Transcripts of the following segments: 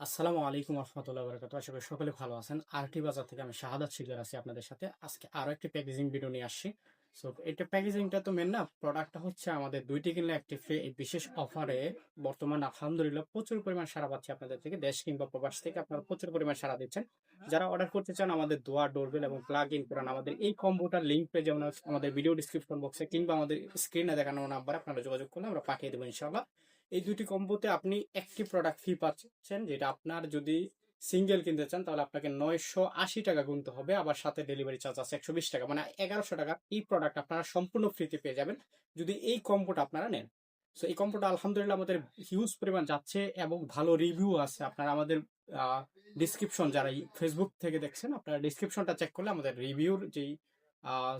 আসসালামু আলাইকুম রহমতুল্লাহ বরকাত আশা করি সকলে ভালো আছেন। আরটি বাজার থেকে আমি শাহাদাত শিকদার আছি আপনাদের সাথে। আজকে আরও একটি প্যাকেজিং ভিডিও নিয়ে আসছি। সো এটা প্যাকেজিংটা তো মেন না প্রোডাক্টটা হচ্ছে আমাদের দুইটি কিনলে একটি ফ্রি এই বিশেষ অফারে বর্তমান আলহামদুলিল্লাহ প্রচুর পরিমাণ সারা পাচ্ছি আপনাদের থেকে। দেশ কিংবা প্রবাস থেকে আপনারা প্রচুর পরিমাণ সারা দিচ্ছেন। যারা অর্ডার করতে চান আমাদের দোয়া ডোরবেল এবং প্লাগ ইন করান, আমাদের এই কম্পিউটার লিঙ্ক যেমন আমাদের ভিডিও ডিসক্রিপশন বক্সে কিংবা আমাদের স্ক্রিনে দেখানো নাম্বার আপনারা যোগাযোগ করলে আমরা পাঠিয়ে দেবো ইনশাআল্লাহ। এই দুটি কম্বোতে আপনি একটি প্রোডাক্ট ফি পাচ্ছেন, যেটা আপনার যদি সিঙ্গেল কিনতে চান, তাহলে আপনাকে নয়শো আশি টাকা গুনতে হবে। আবার সাথে ডেলিভারি চার্জ আছে একশো বিশ টাকা মানে এগারোশো টাকা। এই প্রোডাক্ট আপনারা সম্পূর্ণ ফ্রিতে পেয়ে যাবেন, যদি এই কম্বোটা আপনারা নেন। সো এই কম্বোটা আলহামদুলিল্লাহ আমাদের হিউজ পরিমাণ যাচ্ছে এবং ভালো রিভিউ আছে। আপনারা আমাদের ডিসক্রিপশন যারা ফেসবুক থেকে দেখছেন, আপনারা ডিসক্রিপশনটা চেক করলে আমাদের রিভিউর যেই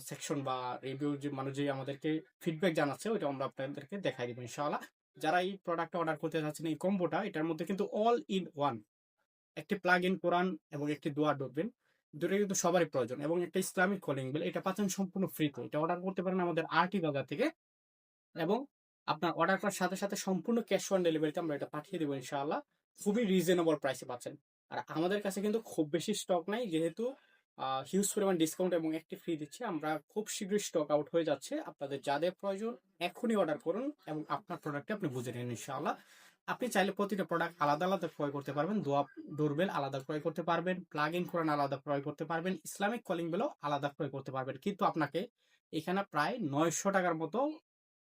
সেকশন বা রিভিউ যে, মানুষ যে আমাদেরকে ফিডব্যাক জানাচ্ছে ওইটা আমরা আপনাদেরকে দেখাই দিব, ইনশাআল্লাহ। যারা এই প্রোডাক্টটা অর্ডার করতে চাচ্ছেন এই কম্বোটা এটার মধ্যে কিন্তু অল ইন ওয়ান একটি প্লাগ ইন কোরআন এবং একটি দোয়া ডোরবেল দুটো কিন্তু সবারই প্রয়োজন এবং একটা ইসলামিক কলিং বেল এটা পাচ্ছেন সম্পূর্ণ ফ্রিতে এটা অর্ডার করতে পারেন আমাদের আরটি বাজার থেকে এবং আপনার অর্ডার করার সাথে সাথে সম্পূর্ণ ক্যাশ অন ডেলিভারিতে আমরা এটা পাঠিয়ে দেবো ইনশাআল্লাহ। খুবই রিজনেবল প্রাইসে পাচ্ছেন। আর আমাদের কাছে কিন্তু খুব বেশি স্টক নাই, যেহেতু হিউজ পরিমাণ ডিসকাউন্ট এবং একটি ফ্রি দিচ্ছে। আমরা খুব শীঘ্রই স্টক আউট হয়ে যাচ্ছে। আপনাদের যাদের প্রয়োজন এখনই অর্ডার করুন এবং আপনার প্রোডাক্টে আপনি বুঝে নিন ইনশাআল্লাহ। আপনি চাইলে প্রতিটা প্রোডাক্ট আলাদা আলাদা ক্রয় করতে পারবেন। দোয়া ডোরবেল আলাদা ক্রয় করতে পারবেন। প্লাগ ইন কোরআন আলাদা ক্রয় করতে পারবেন। ইসলামিক কলিং বেলও আলাদা ক্রয় করতে পারবেন। কিন্তু আপনাকে এখানে প্রায় নয়শো টাকার মতো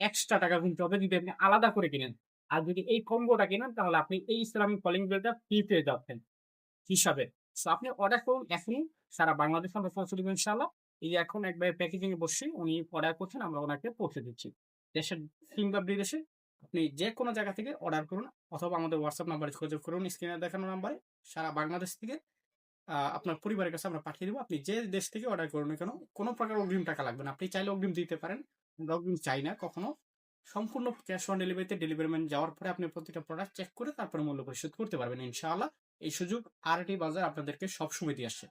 এক্সট্রা টাকা গুনতে হবে যদি আপনি আলাদা করে কিনেন। আর যদি এই কম্বোটা কিনেন, তাহলে আপনি এই ইসলামিক কলিং বেলটা ফ্রি পেয়ে যাচ্ছেন। হিসাবে। সো আপনি অর্ডার করুন। এখনই সারা বাংলাদেশ আমরা পৌঁছে দেবো ইনশাল্লাহ এই এখন একবার প্যাকেজিং এ বসে উনি অর্ডার করছেন, আমরা ওনাকে পৌঁছে দিচ্ছি। দেশের কিংবা বিদেশে আপনি যে কোনো জায়গা থেকে অর্ডার করুন, অথবা আমাদের হোয়াটসঅ্যাপ নাম্বারে যোগাযোগ করুন স্ক্রিনে দেখানো নাম্বারে সারা বাংলাদেশ থেকে আপনার পরিবারের কাছে আমরা পাঠিয়ে দেবো। আপনি যে দেশ থেকে অর্ডার করুন কেন, কোনো প্রকার অগ্রিম টাকা লাগবে না। আপনি চাইলে অগ্রিম দিতে পারেন আমরা অগ্রিম চাই না কখনো। সম্পূর্ণ ক্যাশ অন ডেলিভারিতে ডেলিভারি ম্যান যাওয়ার পরে আপনি প্রতিটা প্রোডাক্ট চেক করে তারপরে মূল্য পরিশোধ করতে পারবেন ইনশাআল্লাহ। এই সুযোগ আর আরটি বাজার আপনাদেরকে সবসময় দিয়ে আসে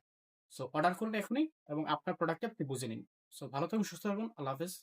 সো অর্ডার করুন এখনই এবং আপনার প্রোডাক্টে আপনি বুঝে নিন। সো ভালো থাকুন, সুস্থ থাকুন, আল্লাহ হাফেজ।